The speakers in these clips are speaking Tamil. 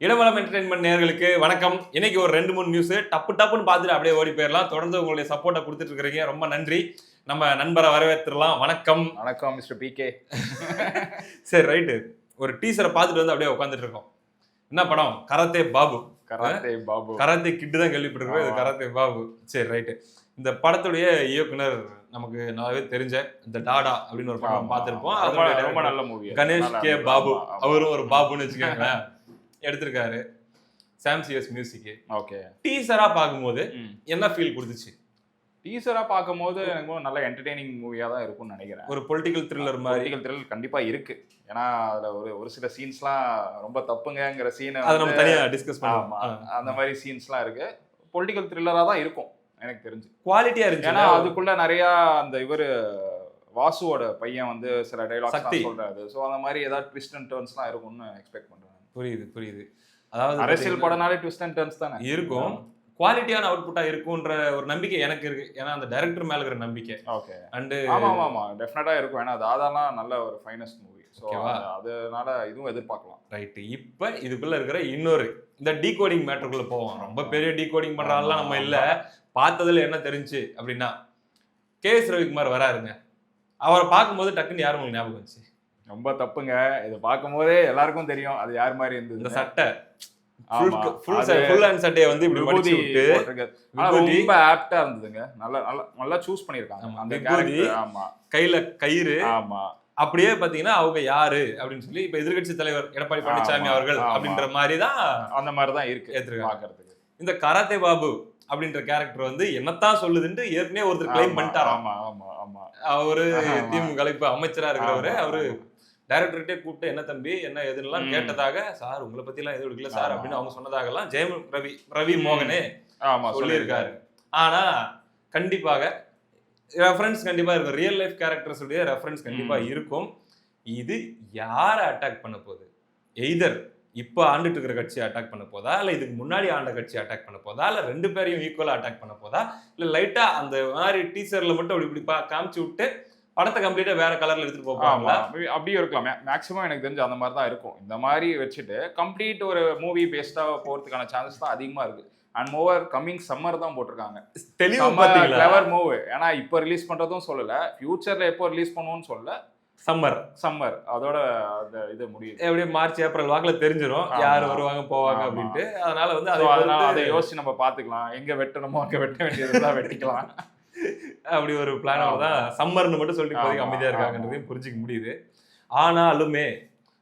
இடவளம் என்டர்டைன்மெண்ட் நேயர்களுக்கு வணக்கம். இன்னைக்கு ஒரு ரெண்டு மூணு நியூஸ் டப்பு டப்புன்னு பார்த்துட்டு அப்படியே ஓடி போயிடலாம் தொடர்ந்து உங்களுடைய சப்போர்ட்டை கொடுத்துட்டு இருக்கிறீங்க. ரொம்ப நன்றி. நம்ம நண்பரை வரவேற்றுலாம். வணக்கம். வணக்கம் மிஸ்டர் பி கே சரி ரைட்டு. ஒரு டீசரை பார்த்துட்டு வந்து அப்படியே உட்காந்துட்டு இருக்கோம். என்ன படம்? Karate Babu. Karate Babu. Karate kid தான் கேள்விப்பட்டிருக்கோம். இது. கராத்தே பாபு. சரி ரைட்டு. இந்த படத்துடைய இயக்குனர் நமக்கு நல்லாவே தெரிஞ்ச இந்த டாடா அப்படின்னு ஒரு படம் பார்த்திருப்போம். ரொம்ப நல்ல மூவி கணேஷ் கே பாபு. அவரும் ஒரு பாபுன்னு வச்சுக்கோங்களேன். எடுத்திருக்காரு. Sam C S music okay டீசரா பார்க்கும்போது என்ன ஃபீல் கொடுத்துச்சு? டீசரா பார்க்கும்போது எனக்கு நல்ல என்டர்டெய்னிங் மூவியா தான் இருக்கும்னு நினைக்கிறேன். ஒரு பொலிட்டிக்கல் த்ரில்லர் மாதிரி. பொலிட்டிக்கல் த்ரில் கண்டிப்பா இருக்கு. ஏன்னா அதுல ஒரு ஒரு சில சீன்ஸ்லாம் ரொம்ப தப்புங்கங்கிற சீன் அதை நம்ம தனியா டிஸ்கஸ் ஆமா பண்ணுவோம் அந்த மாதிரி சீன்ஸ்லாம் இருக்கு. பொலிட்டிக்கல் த்ரில்லரா தான் இருக்கும் எனக்கு தெரிஞ்சு. குவாலிட்டியா ஏன்னா இருந்துச்சு அதுக்குள்ள நிறைய அந்த இவரு வாசுவோட பையன் வந்து சில டைலாக்ஸ் சக்தி. சொல்றாரு. சோ அந்த மாதிரி ஏதாவது ட்விஸ்ட் அண்ட் டர்ன்ஸ்லாம் இருக்கும்னு எக்ஸ்பெக்ட் பண்றேன். புரியுது புரியுது. அதாவது அரசியல் படம்னாலே ட்விஸ்ட் அண்ட் டர்ன்ஸ் தானே? இருக்கும். குவாலிட்டியான அவுட்புட்டா இருக்கும்ன்ற ஒரு நம்பிக்கை எனக்கு இருக்கு. ஏன்னா அந்த டைரக்டர் மேல இருக்கிற நம்பிக்கை. ஓகே அண்டு ஆமா ஆமா ஆமா டெஃபினட்டா இருக்கும். ஏன்னா தாதாலாம் நல்ல ஒரு ஃபைனஸ்ட் மூவி ஓகேவா? அதனால இதுவும் எதிர்பார்க்கலாம். ரைட்டு இப்ப இதுக்குள்ள இருக்கிற இன்னொரு இந்த டீகோடிங் மேட்டருக்குள்ள போவோம். ரொம்ப பெரிய டீகோடிங் பண்ற ஆள்லாம் நம்ம இல்ல. பார்த்ததுல என்ன தெரிஞ்சு அப்படின்னா கே எஸ் ரவிக்குமார் வராருங்க. அவரை பார்க்கும்போது டக்குன்னு யாரும் உங்களுக்கு ஞாபகம் வந்துச்சு? ரொம்ப தப்புங்க. இது பார்க்கும்போதே எல்லாருக்கும் தெரியும். அது யார் மாதிரி இந்த இருந்தது சட்டை ஃபுல் ஹேண்ட் சட்டையை வந்து இப்படி மடிச்சு ரொம்ப ஆப்டா இருந்ததுங்க. நல்லா நல்லா நல்லா சூஸ் பண்ணிருக்காங்க அந்த ஆமா. கையில கயிறு. ஆமா. அப்படியே பாத்தீங்கன்னா அவங்க யாரு? அப்படின்னு சொல்லி இப்ப எதிர்க்கட்சி தலைவர் எடப்பாடி பழனிசாமி அவர்கள். அப்படின்ற மாதிரி தான் அந்த மாதிரி தான் இருக்கு. பாக்குறதுக்கு இந்த கராத்தே பாபு அப்படின்ற கேரக்டர் வந்து என்னத்தான் சொல்லுதுன்ட்டு ஏற்கனவே ஒருத்தர் கிளைம் ஆமா, பண்ணிட்டாராம். ஆமா ஆமா ஆமா. அவரு. திமுக அமைச்சரா இருக்கிறவரு. அவரு. டைரக்டர்கிட்டே கூப்பிட்டு என்ன தம்பி? என்ன எதுலாம் ம். கேட்டதாக சார் உங்களை பத்தி எல்லாம் எதுவும் எடுக்கல சார். அப்படின்னு அவங்க சொன்னதாக எல்லாம் ஜெயம் ரவி ரவி மோகனே ஆமா சொல்லியிருக்காரு. ஆனா கண்டிப்பாக ரெஃபரன்ஸ் கண்டிப்பா இருக்கும். ரியல் லைஃப் கேரக்டர்ஸ் உடைய ரெஃபரன்ஸ் கண்டிப்பா. இருக்கும். இது யாரை அட்டாக் பண்ண போகுது? எய்தர் இப்போ ஆண்டுட்டு இருக்கிற கட்சியை அட்டாக் பண்ண போதா? இல்ல இதுக்கு முன்னாடி ஆண்ட கட்சியை அட்டாக் பண்ண போதா? இல்ல ரெண்டு பேரையும் ஈக்குவலா அட்டாக் பண்ண போதா? இல்ல லைட்டா அந்த மாதிரி டீசர்ல மட்டும் அப்படி இப்படி பா- காமிச்சு விட்டு படத்தை கம்ப்ளீட்டா வேற கலர்ல எடுத்துட்டு maybe அப்படியும் இருக்கலாம். மேக்ஸிமம் எனக்கு தெரிஞ்சு அந்த மாதிரி தான் இருக்கும். இந்த மாதிரி வச்சுட்டு கம்ப்ளீட் ஒரு மூவி பேஸ்டா போறதுக்கான சான்சஸ் தான் அதிகமா இருக்கு. அண்ட் மோவர் கம்மிங் சம்மர் தான் போட்டிருக்காங்க. கிளவர் மூவ் ஏன்னா இப்போ ரிலீஸ் பண்றதும் சொல்லல. ஃபியூச்சர்ல எப்போ ரிலீஸ் பண்ணுவோம்னு சொல்லல. சம்மர் சம்மர் அதோட அந்த இது முடியுது. எப்படியும் மார்ச் ஏப்ரல் வாக்குல தெரிஞ்சிரும். ஆமா. யார் வருவாங்க போவாங்க. அப்படின்ட்டு. அதனால வந்து அதனால அதை யோசிச்சு நம்ம பாத்துக்கலாம் எங்க வெட்டணுமோ அங்க வெட்ட வேண்டியதுதான் வெட்டிக்கலாம். அப்படி ஒரு பிளானோட தான் சம்மர்னு மட்டும் சொல்லிட்டு இப்போதைக்கு ஆமா, அமைதியா இருக்காங்கன்றதையும் புரிஞ்சுக்க முடியுது. ஆனாலுமே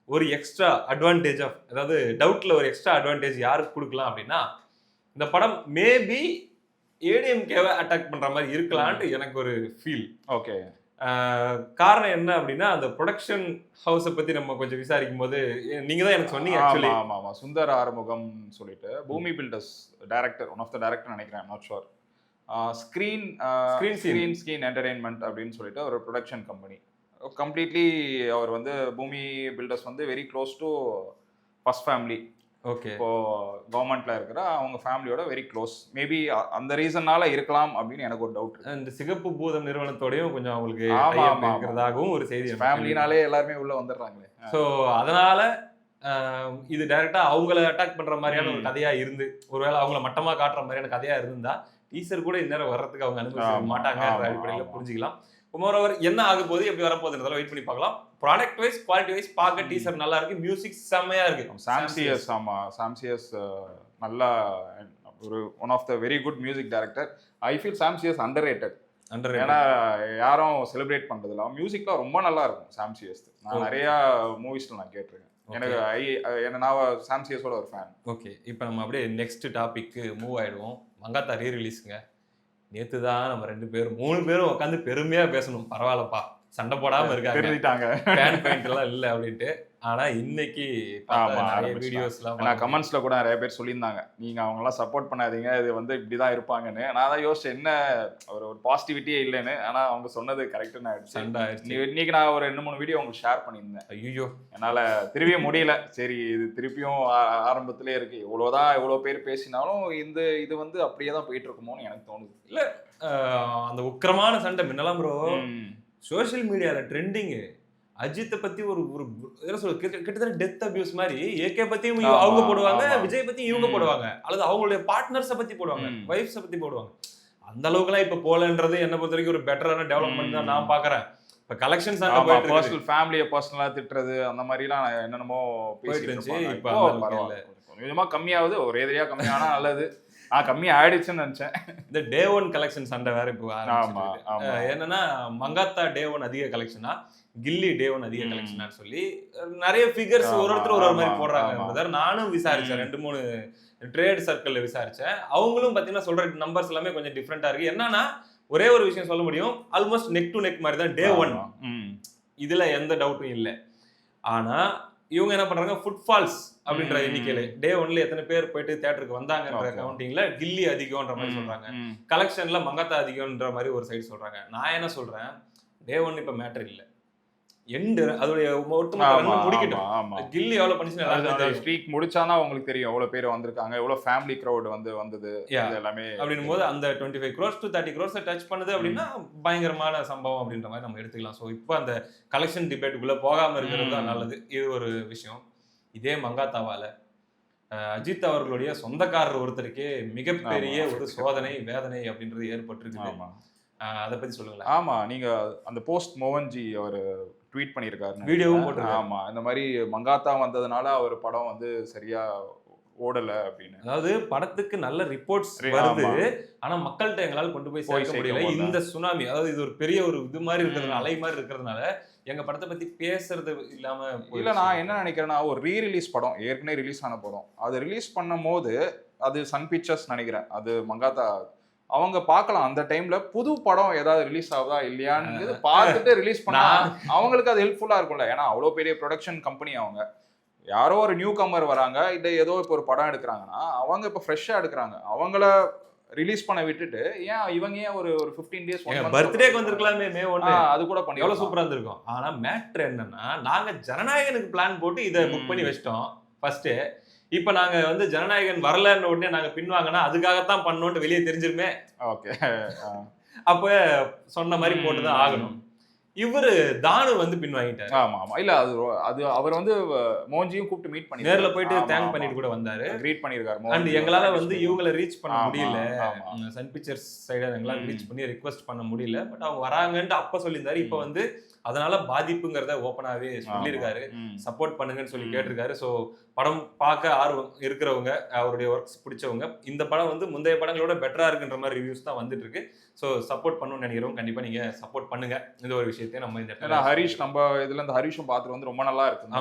ஒரு எக்ஸ்ட்ரா அட்வான்டேஜ் ஆஃப் அதாவது டவுட்ல ஒரு எக்ஸ்ட்ரா அட்வான்டேஜ் யாருக்கு கொடுக்கலாம் அப்படின்னா இந்த படம் மேபி ஏடிஎம்கேவை அட்டாக் பண்ற மாதிரி இருக்கலான்ட்டு எனக்கு ஒரு ஃபீல் ஓகே. காரணம் என்ன அப்படின்னா அந்த ப்ரொடக்ஷன் ஹவுஸை பத்தி நம்ம கொஞ்சம் விசாரிக்கும் போது நீங்க தான் எனக்கு சொன்னீங்க ஆக்சுவலி ஆமா ஆமா ஆமா. சுந்தர் ஆறுமுகம் சொல்லிட்டு Bhoomi builders director one of the director நினைக்கிறேன் not sure screen Scene. Screen screen entertainment அப்படின்னு சொல்லிட்டு ஒரு ப்ரொடக்ஷன் கம்பெனி கம்ப்ளீட்லி அவர் வந்து பூமி பில்டர்ஸ் வந்து very close to first family okay இப்போ கவர்மெண்ட்ல இருக்கிற அவங்க ஃபேமிலியோட வெரி க்ளோஸ் மேபி அந்த ரீசன்னால இருக்கலாம் அப்படின்னு எனக்கு ஒரு டவுட் இந்த சிகப்பு பூதம் நிறுவனத்தோடயும் கொஞ்சம் அவங்களுக்கு. இருக்கிறதாகவும் ஒரு செய்தி ஃபேமிலினாலே எல்லாருமே உள்ள வந்துடுறாங்களே. ஸோ அதனால இது டைரக்டா அவங்கள அட்டாக் பண்ற மாதிரியான ஒரு. கதையா இருந்து ஒருவேளை அவங்கள மட்டமா காட்டுற மாதிரியான கதையா இருந்தா டீசர் கூட இந்நேரம் வர்றதுக்கு அவங்க அனுமதிக்க ஆமா, அடிப்படையில். புரிஞ்சுக்கலாம். மோரோவர் என்ன ஆக போகுது எப்படி வரப்போகுதுன்றதால வெயிட் பண்ணி பார்க்கலாம். ப்ராடக்ட் வைஸ் குவாலிட்டி வைஸ் பார்க்க. டீசர் நல்லா இருக்கு மியூசிக் செம்மையா இருக்கு. சாம்சியஸ் ஆமா சாம்சியஸ் நல்லா ஒரு one of the very good music director I feel Sam C S underrated under ஏன்னா யாரும் செலிப்ரேட் பண்றதில்ல. மியூசிக்லாம் ரொம்ப நல்லா இருக்கும் சாம்சியஸ் நான். நிறைய மூவிஸ்ல நான் கேட்டிருக்கேன். எனக்கு ஐ என்ன நான் சாம்சியஸோட ஒரு ஃபேன் ஓகே இப்போ நம்ம அப்படியே நெக்ஸ்ட் டாபிக்கு மூவ் ஆயிடுவோம். மங்காத்தா ரீ ரிலீஸுங்க நேத்து தான் நம்ம ரெண்டு பேரும் மூணு பேரும் உட்காந்து பெருமையா பேசணும். பரவாயில்லப்பா. சண்டை போடாம இருக்காங்க. ஃபேன் பாயிண்ட் எல்லாம் இல்ல அப்படின்ட்டு. ஆனா இன்னைக்கு. வீடியோஸ்லாம் நான் கமெண்ட்ஸ்ல கூட நிறைய பேர் சொல்லியிருந்தாங்க. நீங்க அவங்க எல்லாம் சப்போர்ட் பண்ணாதீங்க. இது வந்து இப்படிதான் இருப்பாங்கன்னு. நான் தான் யோசிச்சேன் என்ன ஒரு ஒரு பாசிட்டிவிட்டியே இல்லைன்னு. ஆனா அவங்க சொன்னது கரெக்ட்னு ஆயிடுச்சு சண்டை ஆயிடுச்சு. இன்னைக்கு நான் ஒரு ரெண்டு மூணு வீடியோ உங்களுக்கு ஷேர் பண்ணியிருந்தேன். ஐயோ என்னால திரும்பிய முடியல. சரி இது திருப்பியும் ஆரம்பத்திலே இருக்கு. இவ்வளவுதான் இவ்வளவு பேர் பேசினாலும் இந்த இது வந்து அப்படியே தான் போயிட்டு இருக்குமோன்னு எனக்கு தோணுது. அந்த உக்கிரமான சண்டை. முன்னெல்லாம் ப்ரோ ம். சோஷியல் மீடியால ட்ரெண்டிங் அஜித்தை பத்தி ஒரு ஒரு என்ன கிட்ட- கிட்டத்தட்ட டெத் அபியூஸ் மாதிரி ஏகே பத்தியும் அவங்க போடுவாங்க. விஜய் பத்தியும் இவங்க. போடுவாங்க அல்லது அவங்களுடைய பார்ட்னர்ஸை பத்தி போடுவாங்க ம். வைஃப்ஸை பத்தி போடுவாங்க அந்த அளவுக்குலாம் இப்ப போலன்றது என்ன பொறுத்த வரைக்கும் ஒரு பெட்டரான டெவலப்மெண்ட் தான் நான் பாக்குறேன் இப்ப கலெக்ஷன்ஸ் பர்சனல் ஃபேமிலியை பர்சனலா திட்டுறது அந்த மாதிரிலாம் என்னென்னமோ பேசிட்டு இருந்துச்சு. இப்ப. கொஞ்சம் கம்மியாகுது ஒரே எதிரியா கம்மியானா நல்லது நான் கம்மி ஆயிடுச்சுன்னு நினைச்சேன். இந்த டே ஒன் கலெக்ஷன் சண்டை வேற இப்போ என்னன்னா மங்காத்தா டே ஒன் அதிக கலெக்ஷனா கில்லி டே ஒன் அதிக ம். கலெக்ஷனான்னு சொல்லி நிறைய ஃபிகர்ஸ் ஒரு ஒருத்தர் ஒரு ஒரு மாதிரி போடுறாங்க. நானும் விசாரிச்சேன். ரெண்டு மூணு ட்ரேட் சர்க்கிள்ல விசாரிச்சேன். அவங்களும் பாத்தீங்கன்னா சொல்ற நம்பர்ஸ் எல்லாமே கொஞ்சம் டிஃப்ரெண்டா இருக்கு. என்னன்னா ஒரே ஒரு விஷயம் சொல்ல முடியும். ஆல்மோஸ்ட் நெக் டு நெக் மாதிரி தான் டே ஒன். இதுல எந்த டவுட்டும் இல்லை. ஆனா இவங்க என்ன பண்றாங்க ஃபுட்ஃபால்ஸ் அப்படின்ற. எண்ணிக்கையில டே ஒன்ல எத்தனை பேர் போயிட்டு தியேட்டருக்கு வந்தாங்கன்ற. கவுண்டிங்ல கில்லி அதிகம்ன்ற மாதிரி. சொல்றாங்க. கலெக்ஷன்ல மங்காத்தா அதிகம்ன்ற மாதிரி ஒரு சைடு சொல்றாங்க நான் என்ன சொல்றேன் டே ஒன் இப்ப மேட்டர் இல்ல எண்டு அதோடைய ஒட்டுமொத்த முடிக்கட்டும். கில்லி எவ்வளவு தெரியும் ஸ்ட்ரீக் முடிச்சானா உங்களுக்கு தெரியும் எவ்வளவு பேர் வந்திருக்காங்க எவ்வளவு ஃபேமிலி crowd வந்து வந்தது எல்லாமே அப்படின்னும் போது அந்த twenty five crores to thirty crores touch பண்ணுது அப்படின்னா பயங்கரமான சம்பவம் அப்படின்ற மாதிரி நம்ம எடுத்துக்கலாம். ஸோ இப்போ அந்த கலெக்ஷன் டிபேட்டுக்குள்ள போகாம இருக்கிறது தான். நல்லது. இது ஒரு விஷயம். இதே மங்காத்தாவால அஜித் அவர்களுடைய சொந்தக்காரர் ஒருத்தருக்கே மிகப்பெரிய. ஒரு சோதனை வேதனை அப்படின்றது அஹ், அதை பத்தி சொல்லுங்களேன். ஆமா நீங்க அந்த போஸ்ட் மோகன்ஜி அவர் ட்வீட் பண்ணியிருக்காரு வீடியோவும் போட்டிருக்காரு. ஆமா இந்த மாதிரி மங்காத்தா வந்ததுனால அவர் படம் வந்து சரியா ஓடல அப்படின்னு அதாவது படத்துக்கு நல்ல ரிப்போர்ட்ஸ் வருது. ஆனா மக்கள்கிட்ட எங்களால கொண்டு போய் சேர்க்க முடியல. இந்த சுனாமி அதாவது இது ஒரு பெரிய ஒரு இது மாதிரி இருக்கிறது ம். அலை மாதிரி இருக்கிறதுனால எங்க படத்தை பத்தி பேசுறது இல்லாம இல்ல. நான் என்ன நினைக்கிறேன்னா ஒரு ரீ ரிலீஸ் படம் ஏற்கனவே ரிலீஸ் ஆன படம் அது ரிலீஸ் பண்ணும் போது அது சன் பிக்சர்ஸ் நினைக்கிறேன் அது மங்காத்தா அவங்க பார்க்கலாம். அந்த டைம்ல புது படம் ஏதாவது ரிலீஸ் ஆகுதா இல்லையான்னு பார்த்துட்டு ரிலீஸ் பண்ணா அவங்களுக்கு அது ஹெல்ப்ஃபுல்லா இருக்கும்ல. ஏன்னா அவ்வளோ பெரிய ப்ரொடக்ஷன் கம்பெனி அவங்க. யாரோ ஒரு நியூ கமர் வராங்க இல்லை ஏதோ இப்போ ஒரு படம் எடுக்கிறாங்கன்னா அவங்க இப்போ ஃப்ரெஷ்ஷாக எடுக்கிறாங்க. அவங்கள ரிலீஸ் பண்ண விட்டுட்டு ஏன் இவங்க ஏன் ஒரு ஒரு ஃபிஃப்டீன் டேஸ் பர்த்டேக்கு வந்திருக்கலாமே மே ஒண்ணு. அது கூட பண்ணி எவ்வளவு சூப்பரா இருந்திருக்கும். ஆனா மேட்ரு என்னன்னா நாங்க ஜனநாயகனுக்கு பிளான் போட்டு இதை புக். பண்ணி வச்சிட்டோம். ஃபர்ஸ்ட் இப்ப நாங்க வந்து ஜனநாயகன் வரலன்னு உடனே நாங்க பின்வாங்கினா அதுக்காகத்தான் பண்ணோம்னு வெளியே தெரிஞ்சிருமே. ஓகே. அப்ப சொன்ன மாதிரி போட்டுதான் ஆகணும். இவரு தானு வந்து பின்வாங்கிட்டாரு ஆமா ஆமா. இல்ல அது அது அவர் வந்து மோஞ்சியும் கூப்பிட்டு மீட் பண்ணி நேர்ல போயிட்டு தேங்க் பண்ணிட்டு கூட வந்தாரு. கிரீட் பண்ணிருக்காரு அண்ட். எங்களால வந்து இவங்களை ரீச் பண்ண முடியல. சன் பிக்சர்ஸ் சைட எங்களால. ரீச் பண்ணி ரிக்வெஸ்ட் பண்ண முடியல. பட் அவங்க வராங்கன்ட்டு அப்ப சொல்லியிருந்தாரு. இப்ப. வந்து அதனால பாதிப்புங்கிறத ஓப்பனாவே சொல்லியிருக்காரு. சப்போர்ட் பண்ணுங்கன்னு சொல்லி. கேட்டிருக்காரு. ஸோ படம் பார்க்க ஆர்வம் இருக்கிறவங்க அவருடைய ஒர்க்ஸ் பிடிச்சவங்க இந்த படம் வந்து முந்தைய படங்களோட பெட்டரா இருக்குன்ற மாதிரி ரிவ்யூஸ் தான் வந்துட்டு இருக்கு ஸோ சப்போர்ட் பண்ணணும்னு நினைக்கிறவங்க கண்டிப்பா நீங்க சப்போர்ட் பண்ணுங்க. இந்த ஒரு விஷயத்தை நம்ம இந்த ஏன்னா ஹரிஷ் நம்ம இதுல இந்த ஹரிஷும் பார்த்துட்டு வந்து ரொம்ப நல்லா இருக்கு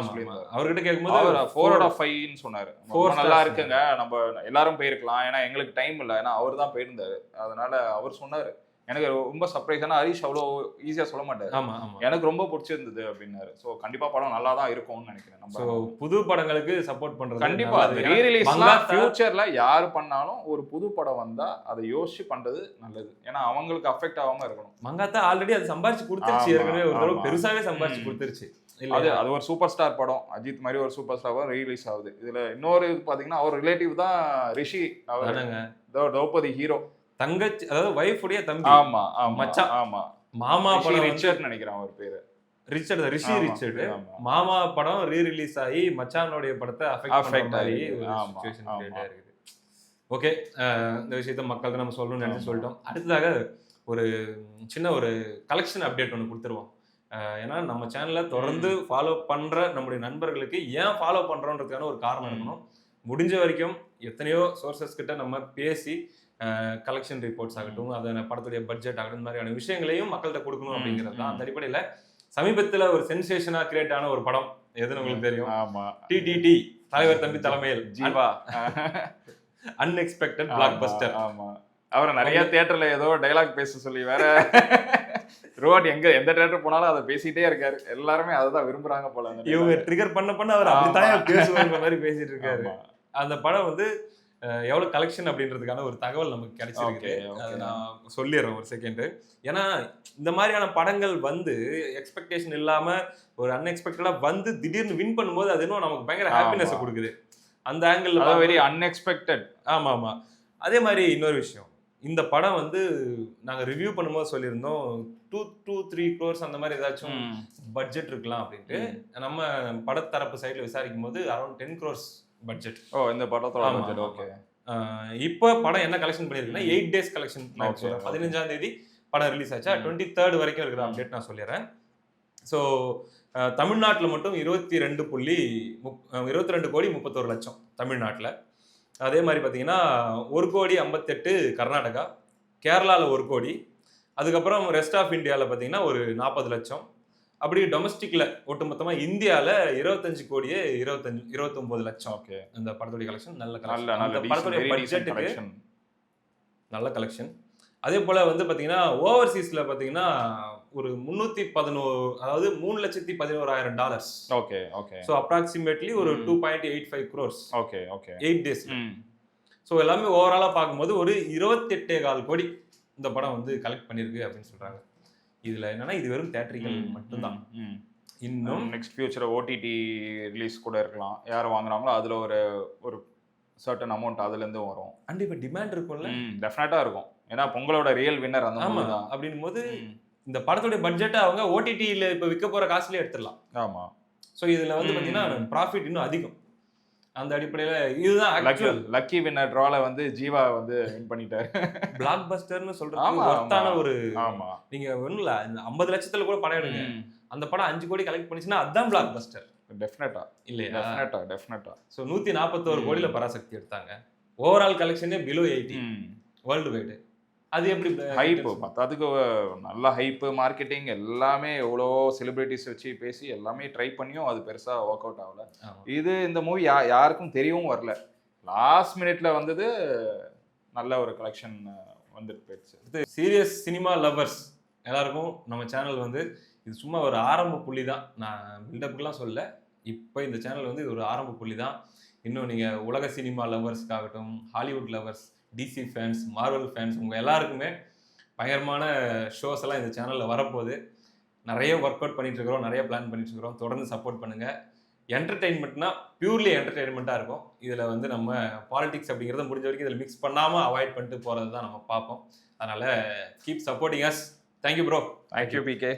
அவர்கிட்ட அவர் கேட்கும்போது ஃபோர் அவுட் ஆஃப் ஃபைவ்னு சொன்னாரு. ரொம்ப நல்லா. இருக்குங்க. நம்ம எல்லாரும் போயிருக்கலாம். ஏன்னா எங்களுக்கு டைம் இல்லை. ஏன்னா அவர் தான் போயிருந்தாரு. அதனால அவர் சொன்னாரு. எனக்கு ரொம்ப சர்ப்ரைஸ் ஏன்னா ஹரிஷ் அவ்வளோ ஈஸியா சொல்ல மாட்டாரு. ஆமா ஆமா. எனக்கு ரொம்ப பிடிச்சிருந்தது அப்படின்னாரு. ஸோ கண்டிப்பா படம் நல்லா தான் இருக்கும்னு நினைக்கிறேன். நம்ம புது படங்களுக்கு சப்போர்ட் பண்றது கண்டிப்பா நல்லது. ரீ ரிலீஸ்லாம் மங்காத்தா- ஃபியூச்சர்ல யார் பண்ணாலும் ஒரு புது படம் வந்தா அதை யோசிச்சு பண்றது நல்லது. ஏன்னா அவங்களுக்கு அஃபெக்ட் ஆகாம இருக்கணும். மங்காத்தா ஆல்ரெடி அது சம்பாரிச்சு கொடுத்துருச்சு. ஏற்கனவே ஒரு தடவை ஆமா. பெருசாவே சம்பாரிச்சு. கொடுத்துருச்சு. அது அது ஒரு சூப்பர் ஸ்டார் படம். அஜித் மாதிரி ஒரு சூப்பர் ஸ்டார் ரிலீஸ் ஆகுது. இதுல இன்னொரு இது பாத்தீங்கன்னா அவர் ரிலேட்டிவ் தான் ரிஷி. அவர் திரௌபதி ஹீரோ தங்கச்சி அதாவது வைஃப் உடைய தம்பி ஆமா மச்சான். ஆமா மாமா படம் ரிச்சர்ட் நினைக்கிறேன் அவர் பேரு ரிச்சர்ட் ரிஷி ரிச்சர்ட். மாமா படம் ரீ ரிலீஸ் ஆகி மச்சானுடைய படத்தை அஃபெக்ட். கிரியேட் ஆயிருக்குது ஓகே இந்த விஷயத்த மக்கள்கிட்ட நம்ம சொல்லணும்னு நினைச்சு. சொல்லிட்டோம் அடுத்ததாக ஒரு சின்ன ஒரு கலெக்ஷன் அப்டேட் ஒன்று கொடுத்துருவோம் ஏன்னா நம்ம சேனலை தொடர்ந்து ஃபாலோ பண்ற நம்முடைய நண்பர்களுக்கு ஏன் ஃபாலோ பண்றோன்றதுக்கான ஒரு காரணம். இருக்கணும் முடிஞ்ச வரைக்கும் எத்தனையோ சோர்சஸ் கிட்ட நம்ம பேசி கலெக்ஷன் ரிப்போர்ட்ஸ் ஆகட்டும் அதை படத்துடைய பட்ஜெட் ஆகட்டும் இந்த மாதிரியான விஷயங்களையும் மக்கள்கிட்ட கொடுக்கணும் அப்படிங்கிறது தான். அந்த அடிப்படையில் சமீபத்தில் ஒரு சென்சேஷனா கிரியேட் ஆன ஒரு படம். எதுன்னு உங்களுக்கு தெரியும்? ஆமா. டிடிடி தலைவர் தம்பி தலைமையில். ஜீவா. அன்எக்ஸ்பெக்டட் பிளாக் பஸ்டர் ஆமா, அவரை நிறைய தியேட்டர்ல ஏதோ டைலாக் பேச சொல்லி வேற ரோட் எங்க எந்த தியேட்டர் போனாலும் அதை பேசிட்டே இருக்காரு. எல்லாருமே அதை தான் விரும்புறாங்க போல இவங்க. ட்ரிகர் பண்ண பண்ண அவர். அப்படித்தான் பேசுவாங்க மாதிரி பேசிட்டு இருக்காரு. அந்த படம் வந்து அஹ், எவ்வளவு கலெக்ஷன் அப்படின்றதுக்கான ஒரு தகவல் நமக்கு கிடைச்சிருக்கு. அதை நான் சொல்லிடுறேன் ஒரு செகண்ட் ஏன்னா இந்த மாதிரியான படங்கள் வந்து எக்ஸ்பெக்டேஷன் இல்லாம ஒரு அன்எக்ஸ்பெக்டடா வந்து திடீர்னு வின் பண்ணும்போது அது இன்னும் நமக்கு பயங்கர. ஹாப்பினஸ் கொடுக்குது. அந்த ஆங்கிள் வெரி அன்எக்ஸ்பெக்டட் ஆமா ஆமா. அதே மாதிரி இன்னொரு விஷயம். இந்த படம் வந்து நாங்க ரிவ்யூ பண்ணும்போது சொல்லியிருந்தோம் டூ டூ த்ரீ க்ரோர்ஸ் அந்த மாதிரி ஏதாச்சும். பட்ஜெட் இருக்கலாம் அப்படின்ட்டு. நம்ம படத்தரப்பு சைடில் விசாரிக்கும் போது அரௌண்ட் டென் க்ரோர்ஸ் பட்ஜெட் ஓ இந்த படத்தோட பட்ஜெட். ஓகே இப்போ படம் என்ன கலெக்ஷன் பண்ணியிருக்குன்னா எயிட் டேஸ் கலெக்ஷன். பதினஞ்சாம் தேதி படம் ரிலீஸ் ஆச்சா. டுவெண்ட்டி தேர்ட் வரைக்கும் இருக்கிற அப்டேட் நான் சொல்லிடுறேன். ஸோ தமிழ்நாட்டில் மட்டும் இருபத்தி ரெண்டு புள்ளி இருபத்தி ரெண்டு கோடி முப்பத்தோரு லட்சம் தமிழ்நாட்டில். அதே மாதிரி பார்த்தீங்கன்னா ஒரு கோடி ஐம்பத்தெட்டு கர்நாடகா கேரளாவில் ஒரு கோடி. அதுக்கப்புறம் ரெஸ்ட் ஆஃப் இந்தியாவில் பார்த்தீங்கன்னா ஒரு நாற்பது லட்சம். அப்படி டொமஸ்டிக்கில் ஒட்டுமொத்தமாக இந்தியாவில் இருபத்தஞ்சு கோடியே இருபத்தஞ்சு இருபத்தொம்போது லட்சம். ஓகே அந்த படத்துடைய கலெக்ஷன் நல்ல நல்ல. நல்ல படத்துடைய பட்ஜெட்டுக்கு கலெக்ஷன் அதே போல வந்து பாத்தீங்கன்னா ஓவர்சீஸ்ல பாத்தீங்கன்னா ஒரு முன்னூத்தி பதினோரு அதாவது மூணு லட்சத்தி பதினோராயிரம் dollars okay okay so approximately ஒரு. Two point eight five crores okay okay eight days. So எல்லாமே ஓவராலா பார்க்கும்போது ஒரு இருபத்தெட்டே கால் கோடி இந்த படம் வந்து கலெக்ட் பண்ணிருக்கு அப்படின்னு சொல்றாங்க. இதுல என்னன்னா இது வெறும் தேட்டரிக்கல் ம், மட்டும்தான். இன்னும் நெக்ஸ்ட் ஃபியூச்சர் ஓடிடி ரிலீஸ் கூட இருக்கலாம். யார் வாங்குறாங்களோ அதுல ஒரு ஒரு சர்டன் அமௌண்ட் அதுல இருந்து வரும் கண்டிப்பா டிமாண்ட் இருக்கும்ல? டெஃபினட்டா இருக்கும். ஏன்னா பொங்கலோட ரியல் வின்னர் அந்த மாதிரி தான் அப்படின்னும் போது. இந்த படத்துடைய பட்ஜெட்டை அவங்க ஓடிடியில் இப்போ விற்க போற காசுலயே எடுத்துடலாம். ஆமா. ஸோ இதுல வந்து ம். பாத்தீங்கன்னா ப்ராஃபிட் இன்னும் அதிகம். அந்த அடிப்படையில இதுதான் லக்கி லக்கி வின்னர் ட்ரால வந்து ஜீவா வந்து வின் பண்ணிட்டாரு. பிளாக் பஸ்டர்னு சொல்றது ஒர்த்தான. ஒரு ஆமா. நீங்க இந்த ஐம்பது லட்சத்துல கூட படம் எடுங்க. அந்த படம் அஞ்சு கோடி கலெக்ட் பண்ணிச்சுன்னா அதான் பிளாக் பஸ்டர் டெஃபினட்டா இல்லையா? டெஃபினட்டா டெஃபினட்டா ஸோ நூத்தி நாற்பத்தோரு. கோடியில பராசக்தி எடுத்தாங்க. ஓவரால் கலெக்ஷனே பிலோ எயிட்டி வேர்ல்டு வைடு அது எப்படி ஹைப் பத்தாதுக்கு நல்ல ஹைப்பு மார்க்கெட்டிங் எல்லாமே எவ்வளோ செலிபிரிட்டிஸ் வச்சு பேசி எல்லாமே ட்ரை பண்ணியும் அது பெருசா ஒர்க் அவுட் ஆகல. இது இந்த மூவி யா யாருக்கும் தெரியவும் வரல. லாஸ்ட் மினிட்ல வந்தது நல்ல ஒரு கலெக்ஷன் வந்துட்டு போயிடுச்சு. சீரியஸ் சினிமா லவர்ஸ் எல்லாருக்கும் நம்ம சேனல் வந்து இது சும்மா ஒரு ஆரம்ப புள்ளி தான் நான் பில்டப்புக்கெலாம் சொல்ல இப்போ இந்த சேனல் வந்து இது ஒரு ஆரம்ப புள்ளி தான் இன்னும் நீங்கள் உலக cinema லவர்ஸ்க்காகட்டும் Hollywood lovers DC fans Marvel fans உங்கள் எல்லாருக்குமே பயங்கரமான ஷோஸ் எல்லாம் இந்த சேனலில் வரப்போகுது. நிறைய ஒர்க் அவுட் பண்ணிட்டு நிறைய பிளான் பண்ணிகிட்ருக்குறோம் தொடர்ந்து சப்போர்ட் பண்ணுங்கள் என்டர்டெயின்மெண்ட்னா பியூர்லி என்டர்டெயின்மெண்ட்டாக இருக்கும். இதில் வந்து நம்ம பாலிடிக்ஸ் அப்படிங்கிறத முடிஞ்ச வரைக்கும் இதில் மிக்ஸ் பண்ணாமல் அவாய்ட் பண்ணிட்டு போகிறது தான் நம்ம பார்ப்போம். அதனால் keep supporting us thank you bro thank you P K